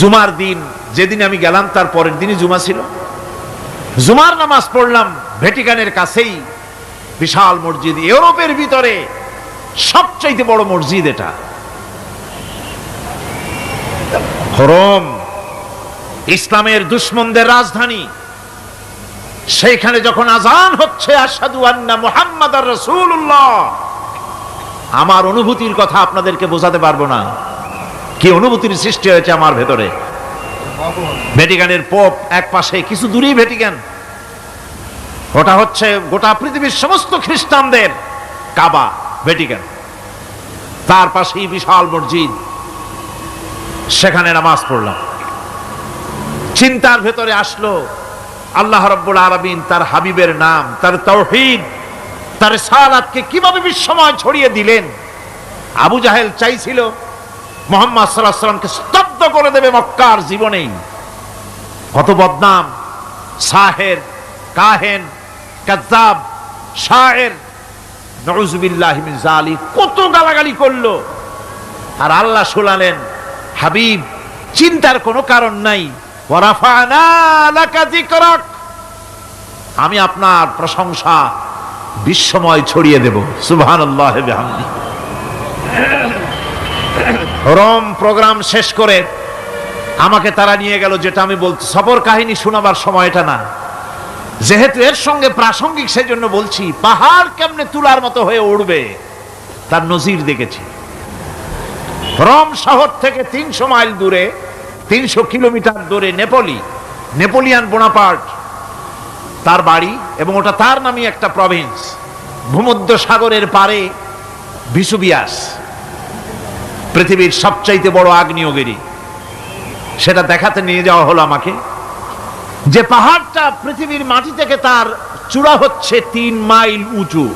জুমার দিন, যেদিন আমি গেলাম, তার পরের দিনই জুমা ছিল। জুমার নামাজ পড়লাম ভ্যাটিকানের কাছেই, বিশাল মসজিদ। ইউরোপের ভিতরে সবচাইতে বড় মসজিদ এটা। রোম, ইসলামের দুশ্মনদের রাজধানী। সেইখানে যখন আজান হচ্ছে আসাদু আন্না মুহাম্মদ রসুল্লাহ আমার অনুভূতির কথা আপনাদেরকে বোঝাতে পারব না। কি অনুভূতির সৃষ্টি হয়েছে আমার ভেতরে? ভ্যাটিকানের পোপ এক পাশে, কিছু দূরেই ভ্যাটিকান। ওটা হচ্ছে গোটা পৃথিবীর সমস্ত খ্রিস্টানদের কাবা, ভ্যাটিকান। তার পাশেই বিশাল মসজিদ। সেখানে নামাজ পড়লাম। চিন্তার ভেতরে আসলো, আল্লাহ রব্বুল আরবিন তার হাবিবের নাম, তার তৌহিদ তার সালাতকে কীভাবে বিশ্বময় ছড়িয়ে দিলেন? আবু জাহেল চাইছিল মোহাম্মদ সাল্লাহ সাল্লামকে স্তব্ধ করে দেবে মক্কার জীবনেই কত বদনাম, সাহের, কাহেন কাজাব শায়ের। নজুবিল্লাহ জালি কত গালাগালি করল। আর আল্লাহ শুনালেন, হাবিব, চিন্তার কোনো কারণ নাই। আমি আপনার প্রশংসা বিশ্বময় ছড়িয়ে দেব। সুবহানাল্লাহ, বিহামদি। রোম প্রোগ্রাম শেষ করে আমাকে তারা নিয়ে গেল, যেটা আমি বলছি, সফর কাহিনী শোনাবার সময়টা না। যেহেতু এর সঙ্গে প্রাসঙ্গিক সেই জন্য বলছি, পাহাড় কেমনে তুলার মতো হয়ে উঠবে তার নজির দেখেছি। রম শহর থেকে তিনশো মাইল দূরে, তিনশো কিলোমিটার দূরে নেপোলি, নেপোলিয়ান বোনাপার্ট, তার বাড়ি, এবং ওটা তার নামই একটা প্রভিন্স ভূমধ্য সাগরের পারে ভিসুবিয়াস পৃথিবীর সবচাইতে বড় আগ্নেয়গিরি। সেটা দেখাতে নিয়ে যাওয়া হলো আমাকে যে পাহাড়টা পৃথিবীর মাটি থেকে তার চূড়া হচ্ছে তিন মাইল উঁচু।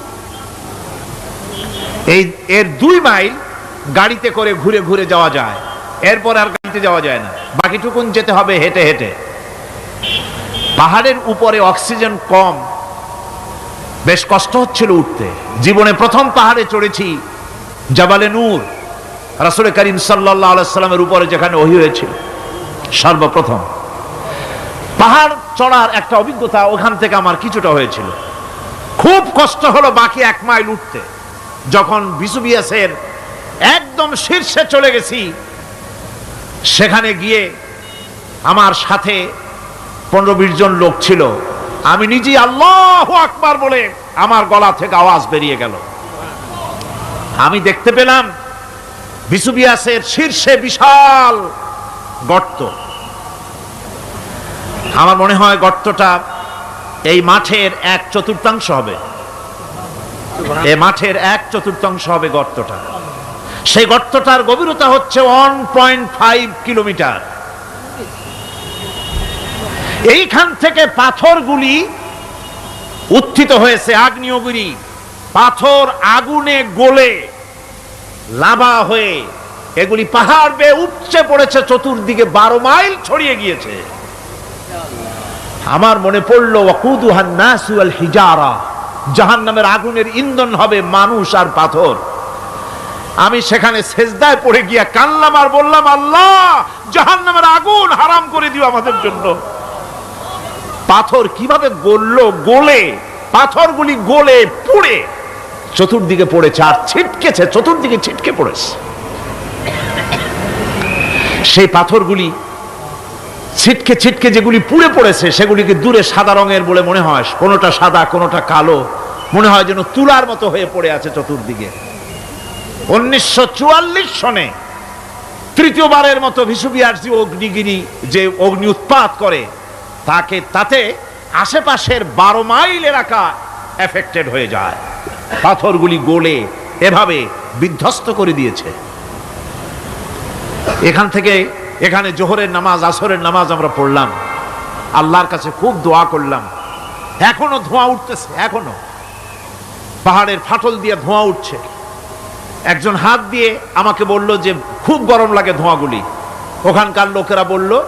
এই, এর দুই মাইল গাড়িতে করে ঘুরে ঘুরে যাওয়া যায়। এরপর আর গাড়িতে যাওয়া যায় না। বাকিটুকুন যেতে হবে হেঁটে হেঁটে। পাহাড়ের উপরে অক্সিজেন কম। বেশ কষ্ট হচ্ছিল উঠতে। জীবনে প্রথম পাহাড়ে চড়েছি জাবালে নূর রাসুল করিম সাল্লাহ সাল্লামের উপরে যেখানে ওহি হয়েছিল, সর্বপ্রথম। পাহাড় চড়ার একটা অভিজ্ঞতা ওখান থেকে আমার কিছুটা হয়েছিল। খুব কষ্ট হলো বাকি এক মাইল উঠতে। যখন বিসুবিয়াসের একদম শীর্ষে চলে গেছি, সেখানে গিয়ে আমার সাথে পনেরো বিশ জন লোক ছিল। আমি নিজেই আল্লাহ আকবার বলে আমার গলা থেকে আওয়াজ বেরিয়ে গেল। আমি দেখতে পেলাম বিসুবিয়াসের শীর্ষে বিশাল গর্ত। আমার মনে হয় গর্তটা এই মাঠের এক চতুর্থাংশ হবে। এ মাঠের এক চতুর্থাংশ হবে গর্তটা। সেই গর্তটার গভীরতা হচ্ছে ওয়ান পয়েন্ট ফাইভ কিলোমিটার। এইখান থেকে পাথরগুলি উত্থিত হয়েছে, আগ্নেয়গিরি। পাথর আগুনে গলে। লাভা হয়ে এগুলি পাহাড় বেয়ে উপচে পড়েছে, চতুর্দিকে বারো মাইল ছড়িয়ে গিয়েছে। আমার মনে পড়ল হিজারা জাহান নামের আগুনের ইন্ধন হবে মানুষ আর পাথর। আমি সেখানে সেজদায় পড়ে গিয়া কানলাম আর বললাম, আল্লাহ জাহান নামের আগুন হারাম করে দিও আমাদের জন্য। পাথর কীভাবে গললো? গলে, পাথরগুলি গলে পুড়ে চতুর্দিকে পড়েছে আর ছিটকেছে, চতুর্দিকে ছিটকে পড়েছে। সেই পাথরগুলি ছিটকে ছিটকে যেগুলি পুড়ে পড়েছে, সেগুলিকে দূরে সাদা রঙের বলে মনে হয়, কোনোটা সাদা, কোনোটা কালো। মনে হয় যেন তুলার মতো হয়ে পড়ে আছে চতুর্দিকে। উনিশশো চুয়াল্লিশ সনে তৃতীয়বারের মতো ভিসুবিয়ার যে অগ্নিগিরি যে অগ্নি উৎপাত করে, তাকে, তাতে আশেপাশের বারো মাইল এলাকা এফেক্টেড হয়ে যায়। পাথরগুলি গোলে এভাবে বিধ্বস্ত করে দিয়েছে। এখান থেকে এখানে জোহরের নামাজ, আসরের নামাজ আমরা পড়লাম। আল্লাহর কাছে খুব দোয়া করলাম। এখনও ধোঁয়া উঠতেছে, এখনও। পাহাড়ের ফাটল দিয়ে ধোঁয়া উঠছে। একজন হাত দিয়ে আমাকে বলল যে, খুব গরম লাগে ধোঁয়াগুলি। ওখানকার লোকেরা বলল,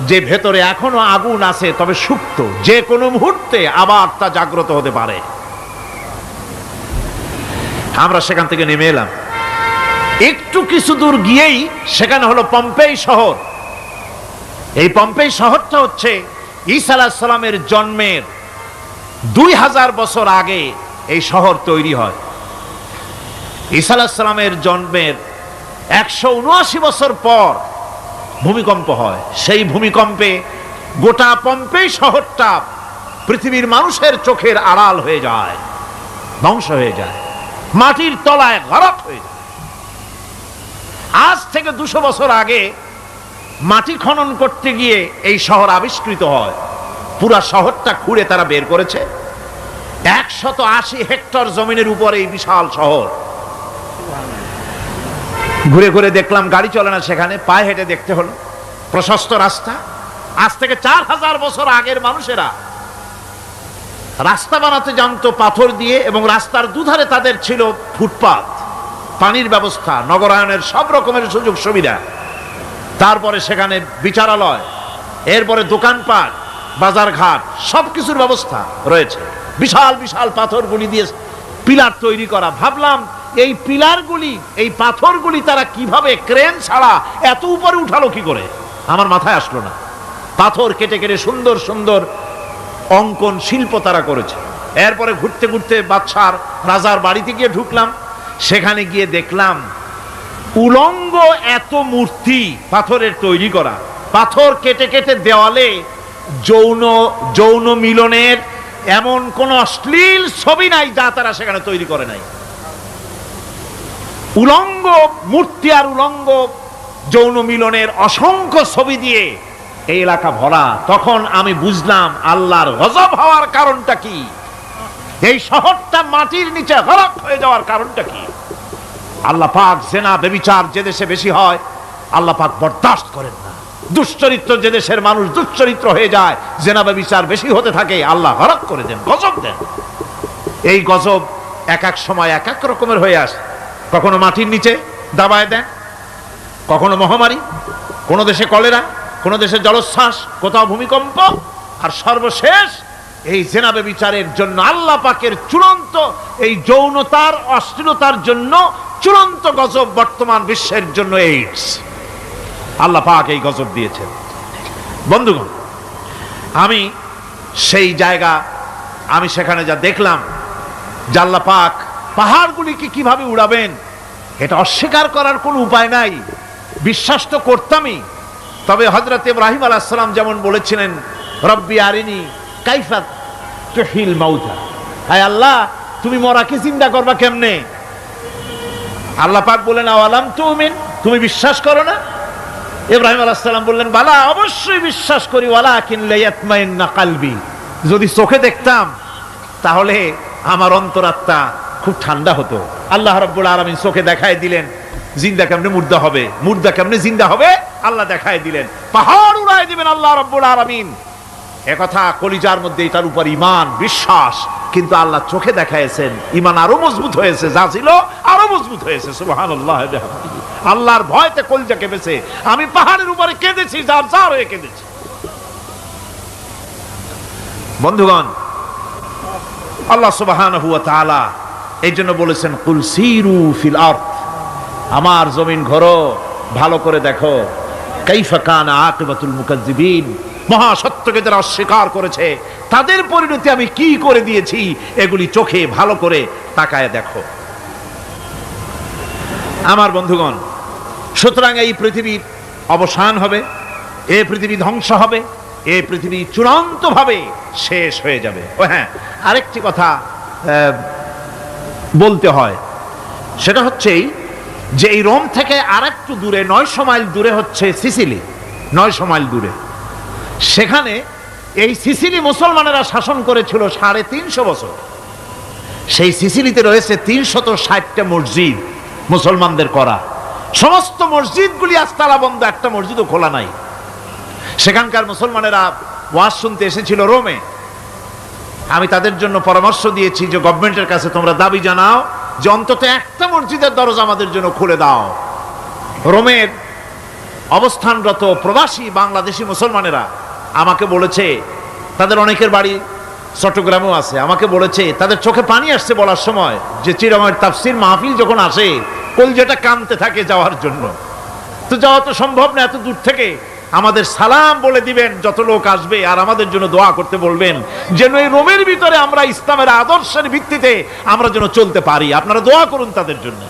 যে ভেতরে এখনও আগুন আছে, তবে সুপ্ত। যে কোনো মুহূর্তে আবার তা জাগ্রত হতে পারে। আমরা সেখান থেকে নেমে এলাম। একটু কিছু দূর গিয়েই সেখানে হলো পম্পেই শহর। এই পম্পেই শহরটা হচ্ছে ঈসা আলাহিসাল্লামের জন্মের দুই হাজার বছর আগে এই শহর তৈরি হয়। ঈসা আলাহিসাল্লামের জন্মের একশো উনআশি বছর পর ভূমিকম্প হয়। সেই ভূমিকম্পে গোটা পম্পেই শহরটা পৃথিবীর মানুষের চোখের আড়াল হয়ে যায়, ধ্বংস হয়ে যায়। মাটির তলায় গরক হয়ে আজ থেকে দুশো বছর আগে মাটি খনন করতে গিয়ে এই শহর আবিষ্কৃত হয়। পুরা শহরটা খুঁড়ে তারা বের করেছে। একশত আশি হেক্টর জমিনের উপর এই বিশাল শহর। ঘুরে ঘুরে দেখলাম গাড়ি চলে না সেখানে, পায়ে হেঁটে দেখতে হলো। প্রশস্ত রাস্তা। আজ থেকে চার হাজার বছর আগের মানুষেরা রাস্তা বানাতে জানতো পাথর দিয়ে এবং রাস্তার দুধারে তাদের ছিল ফুটপাত, পানির ব্যবস্থা, নগরায়নের সব রকমের সুযোগ সুবিধা। তারপরে সেখানে বিচারালয়, এরপরে দোকানপাট, বাজারঘাট সব কিছুর ব্যবস্থা রয়েছে। বিশাল বিশাল পাথরগুলি দিয়ে পিলার তৈরি করা। ভাবলাম, এই পিলারগুলি, এই পাথরগুলি তারা কীভাবে ক্রেন ছাড়া এত উপরে উঠালো কি করে? আমার মাথায় আসলো না। পাথর কেটে কেটে সুন্দর সুন্দর অঙ্কন শিল্প তারা করেছে। এরপরে ঘুরতে ঘুরতে বাদশার রাজার বাড়িতে গিয়ে ঢুকলাম। সেখানে গিয়ে দেখলাম, উলঙ্গ এত মূর্তি পাথরের তৈরি করা। পাথর কেটে কেটে দেওয়ালে যৌন যৌন মিলনের এমন কোন অশ্লীল ছবি নাই যা তারা সেখানে তৈরি করে নাই। উলঙ্গ মূর্তি আর উলঙ্গ যৌন মিলনের অসংখ্য ছবি দিয়ে এই এলাকা ভরা, তখন আমি বুঝলাম আল্লাহর গজব হওয়ার কারণটা কি। এই শহরটা মাটির নিচে হরক হয়ে যাওয়ার কারণটা কি। আল্লাহ পাক জেনা, বেবিচার যে দেশে বেশি হয়, আল্লাহ পাক বরদাস্ত করেন না। দুশ্চরিত্র যে দেশের মানুষ দুশ্চরিত্র হয়ে যায়, জেনা, বেবিচার বেশি হতে থাকে, আল্লাহ হরক করে দেন, গজব দেন। এই গজব এক এক সময় এক এক রকমের হয়ে আসে। কখনো মাটির নিচে দাবায় দেন, কখনো মহামারী, কোনো দেশে কলেরা কোনো দেশে জলোচ্ছ্বাস, কোথাও ভূমিকম্প, আর সর্বশেষ এই জেনাবে বিচারের জন্য আল্লাহ পাকের চূড়ান্ত এই যৌনতার, অশ্লীলতার জন্য চূড়ান্ত গজব বর্তমান বিশ্বের জন্য এইডস আল্লাহ পাক এই গজব দিয়েছেন। বন্ধুগণ, আমি সেই জায়গা, আমি সেখানে যা দেখলাম আল্লাহ পাক পাহাড়গুলিকে কীভাবে উড়াবেন, এটা অস্বীকার করার কোনো উপায় নাই। বিশ্বাস তো করতামই তবে হজরত ইব্রাহিম আলাহাম যেমন বলেছিলেন, রব্বি আরিনি কাইফাত তহিল মাউথা হায় আল্লাহ, তুমি মরাকে চিন্তা করবা কেমনে? আল্লাহ পাক বলেন, আওয়ালাম তুমিন? তুমি বিশ্বাস করো না? ইব্রাহিম আলাহাম বললেন, বালা, অবশ্যই বিশ্বাস করি ওয়ালা কিনলে না কালবি। যদি চোখে দেখতাম, তাহলে আমার অন্তরাত্মা খুব ঠান্ডা হতো। আল্লাহ রব্বুল আলমিন চোখে দেখায় দিলেন জিন্দা কেমনে মুর্দা হবে? মুর্দা কেমনে জিন্দা হবে? আল্লাহ দেখায় দিলেন। পাহাড় উড়াই দিবেন আল্লাহ রব্বুল আলমিন। একথা কলিজার মধ্যে এটার উপর ইমান বিশ্বাস, কিন্তু আল্লাহ চোখে দেখাইছেন ইমান আরও মজবুত হয়েছে, যা ছিল আরও মজবুত হয়েছে সুবাহান আল্লাহ আল্লাহর ভয়তে কলিজা কেঁপেছে। আমি পাহাড়ের উপরে কেঁদেছি, যার যার হয়ে কেঁদেছি। বন্ধুগণ, আল্লাহ সুবাহান হুয়া তাআলা এই জন্য বলেছেন কুলসিরু ফিল আরদ। আমার জমিন ঘরো, ভালো করে দেখো। কাইফা কানা আকিবাতুল মুকাজ্জিবিন মহাসত্যকে যারা অস্বীকার করেছে, তাদের পরিণতি আমি কি করে দিয়েছি, এগুলি চোখে ভালো করে তাকায় দেখো। আমার বন্ধুগণ, সুতরাং এই পৃথিবীর অবসান হবে, এ পৃথিবী ধ্বংস হবে, এ পৃথিবী চূড়ান্তভাবে শেষ হয়ে যাবে। ও হ্যাঁ আরেকটি কথা বলতে হয়। সেটা হচ্ছেই যে এই রোম থেকে আরেকটু দূরে নয়শো মাইল দূরে হচ্ছে সিসিলি নয়শো মাইল দূরে। সেখানে এই সিসিলি মুসলমানেরা শাসন করেছিল সাড়ে তিনশো বছর। সেই সিসিলিতে রয়েছে তিনশত ষাটটা মসজিদ মুসলমানদের করা। সমস্ত মসজিদগুলি আজ তালা বন্ধ, একটা মসজিদও খোলা নাই। সেখানকার মুসলমানেরা ওয়াজ শুনতে এসেছিল রোমে। আমি তাদের জন্য পরামর্শ দিয়েছি যে গভর্নমেন্টের কাছে তোমরা দাবি জানাও যে অন্তত একটা মসজিদের দরজা আমাদের জন্য খুলে দাও। রোমের অবস্থানরত প্রবাসী বাংলাদেশি মুসলমানেরা আমাকে বলেছে, তাদের অনেকের বাড়ি চট্টগ্রামেও আছে, আমাকে বলেছে, তাদের চোখে পানি আসছে বলার সময় যে চিরময়ের তাফসির মাহফিল যখন আসে, কলজেটা কানতে থাকে যাওয়ার জন্য। তো যাওয়া তো সম্ভব না, এত দূর থেকে আমাদের সালাম বলে দিবেন, যত লোক আসবে আর আমাদের জন্য দোয়া করতে বলবেন, যেন এই রোমের ভিতরে আমরা ইসলামের আদর্শের ভিত্তিতে আমরা যেন চলতে পারি। আপনারা দোয়া করুন তাদের জন্য।